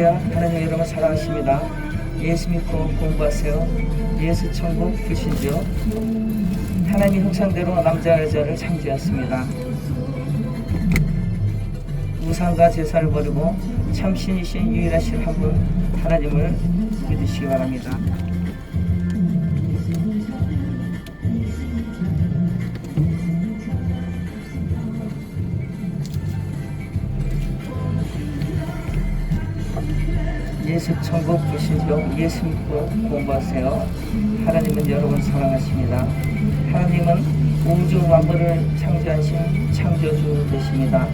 할렐루야. 하나님 여러분 사랑하십니다. 예수 믿고 공부하세요. 예수 천국 불신죠 하나님 형상대로 남자 여자를 창조했습니다. 우상과 제사를 버리고 참신이신 유일하신 한 분 하나님을 믿으시기 바랍니다 예수 천국 보시죠. 예수 믿고 공부하세요. 하나님은 여러분 사랑하십니다. 하나님은 우주 만물을 창조하신 창조주 되십니다.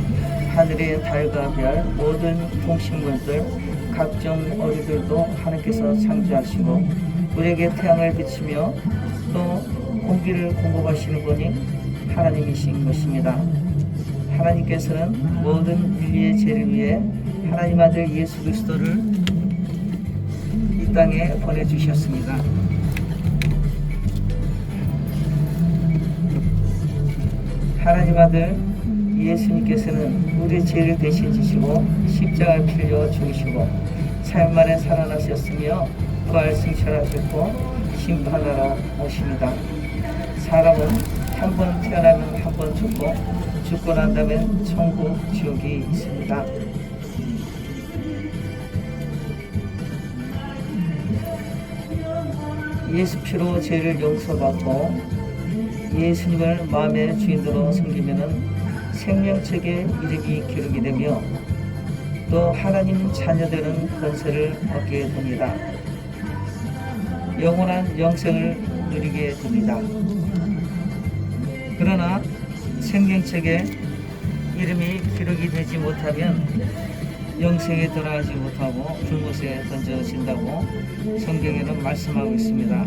하늘의 달과 별, 모든 동식물들, 각종 어리들도 하나님께서 창조하시고 우리에게 태양을 비치며 또 공기를 공급하시는 분이 하나님이신 것입니다. 하나님께서는 모든 인류의 죄를 위해 하나님 아들 예수 그리스도를 이 땅에 보내주셨습니다. 하나님 아들 예수님께서는 우리 죄를 대신 지시고 십자가를 필려 죽으시고 사흘 만에 살아나셨으며 부활 승천하셨고 심판하러 오십니다. 사람은 한 번 태어나면 한 번 죽고 죽고 난 다음엔 천국 지옥이 있습니다. 예수 피로 죄를 용서받고 예수님을 마음의 주인으로 섬기면은 생명책에 이름이 기록이 되며 또 하나님 자녀되는 권세를 얻게 됩니다. 영원한 영생을 누리게 됩니다. 그러나 생명책에 이름이 기록이 되지 못하면 영생에 들어가지 못하고 불못에 던져진다고 성경에는 말씀하고 있습니다.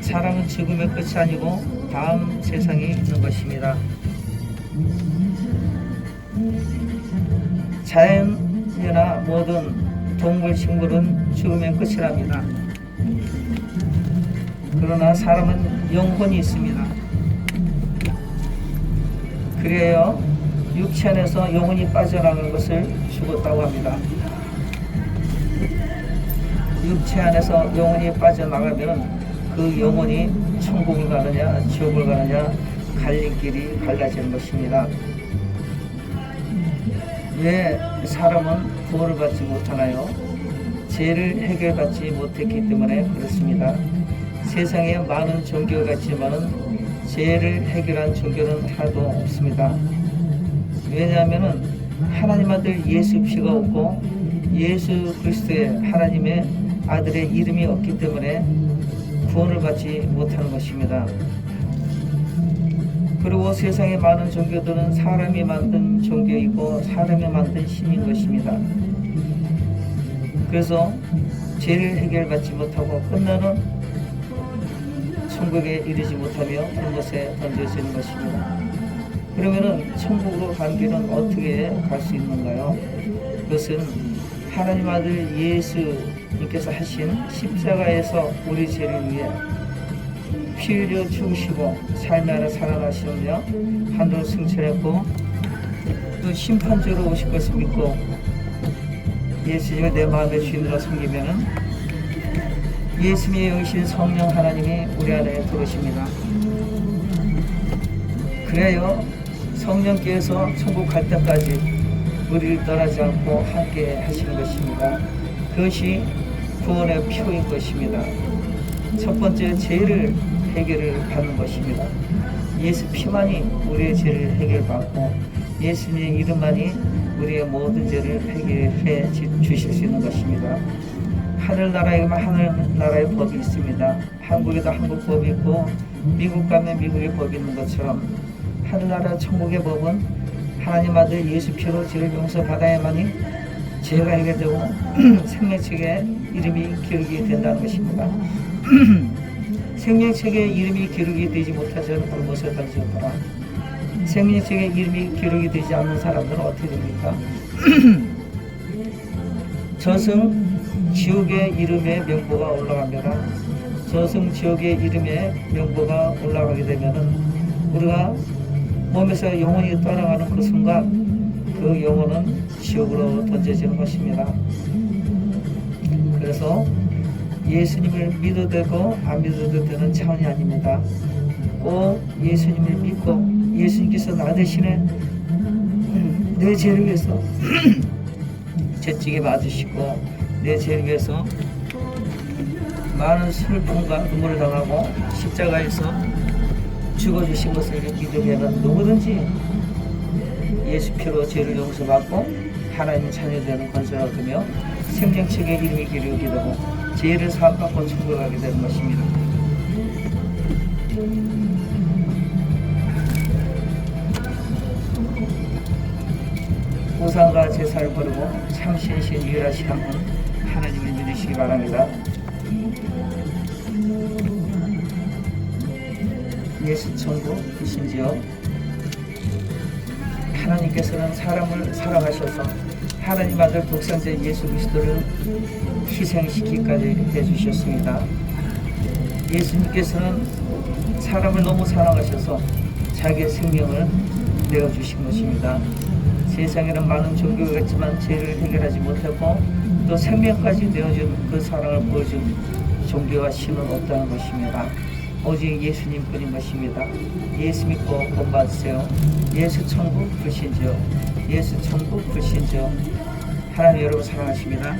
사람은 죽음의 끝이 아니고 다음 세상이 있는 것입니다. 자연이나 모든 동물, 식물은 죽음의 끝이랍니다. 그러나 사람은 영혼이 있습니다. 그래요. 육체 안에서 영혼이 빠져나간 것을 죽었다고 합니다. 육체 안에서 영혼이 빠져나가면 그 영혼이 천국을 가느냐 지옥을 가느냐 갈림길이 갈라지는 것입니다. 왜 사람은 구원을 받지 못하나요? 죄를 해결받지 못했기 때문에 그렇습니다. 세상에 많은 종교가 있지만은 죄를 해결한 종교는 하나도 없습니다. 왜냐하면은 하나님 아들 예수 피가 없고 예수 그리스도의 하나님의 아들의 이름이 없기 때문에 구원을 받지 못하는 것입니다. 그리고 세상에 많은 종교들은 사람이 만든 종교이고 사람이 만든 신인 것입니다. 그래서 죄를 해결받지 못하고 끝나는 천국에 이르지 못하며 그곳에 던져지는 것입니다. 그러면은 천국으로 간 길은 어떻게 갈 수 있는가요? 그것은 하나님 아들 예수님께서 하신 십자가에서 우리 죄를 위해 피 흘려 죽으시고 삶의 하나 살아나시며 하늘을 승천했고 또 심판주로 오실 것을 믿고 예수님을 내 마음의 주인으로 섬기면은 예수님의 영이신 성령 하나님이 우리 안에 들어오십니다. 그래요 성령께서 천국 갈 때까지 우리를 떠나지 않고 함께 하시는 것입니다. 그것이 구원의 표인 것입니다. 첫 번째 죄를 해결을 받는 것입니다. 예수 피만이 우리의 죄를 해결받고 예수님의 이름만이 우리의 모든 죄를 해결해 주실 수 있는 것입니다. 하늘나라에만 하늘나라의 법이 있습니다. 한국에도 한국 법이 있고 미국 가면 미국의 법이 있는 것처럼 하늘나라 천국의 법은 하나님 아들 예수 피로 죄를 용서받아야만이 죄가 해결되고 생명책에 이름이 기록이 된다는 것입니다. 생명책에 이름이 기록이 되지 못하자는 불못에 던졌더라. 생명책에 이름이 기록이 되지 않는 사람들은 어떻게 됩니까? 저승 지옥의 이름의 명보가 올라갑니다. 저승 지옥의 이름의 명보가 올라가게 되면은 우리가 몸에서 영혼이 떠나가는 그 순간 그 영혼은 지옥으로 던져지는 것입니다. 그래서 예수님을 믿어도 되고 안 믿어도 되는 차원이 아닙니다. 꼭 예수님을 믿고 예수님께서 나 대신에 음, 내 죄를 위해서 죄찌게 맞으시고 내 죄를 위해서 많은 슬픔과 눈물을 당하고 십자가에서 죽어주신 것을 믿으면 누구든지 예수 피로 죄를 용서받고 하나님의 자녀되는 권세를 얻으며 생명책에 이름이 기르게 되고 죄를 사함받고 천국 가게 되는 것입니다. 우상과 제사를 버리고 참 신신 유일하신 하나님을 믿으시기 바랍니다. 예수 천국 이신지요 하나님께서는 사람을 사랑하셔서 하나님 아들 독생자 예수 그리스도를 희생시키기까지 해주셨습니다. 예수님께서는 사람을 너무 사랑하셔서 자기의 생명을 내어주신 것입니다. 세상에는 많은 종교가 있지만 죄를 해결하지 못하고 또 생명까지 내어준 그 사랑을 보여준 종교와 신은 없다는 것입니다. 오직 예수님 뿐인 것입니다. 예수 믿고 본받으세요. 예수 천국 불신지요. 예수 천국 불신지요. 하나님 여러분 사랑하십니다.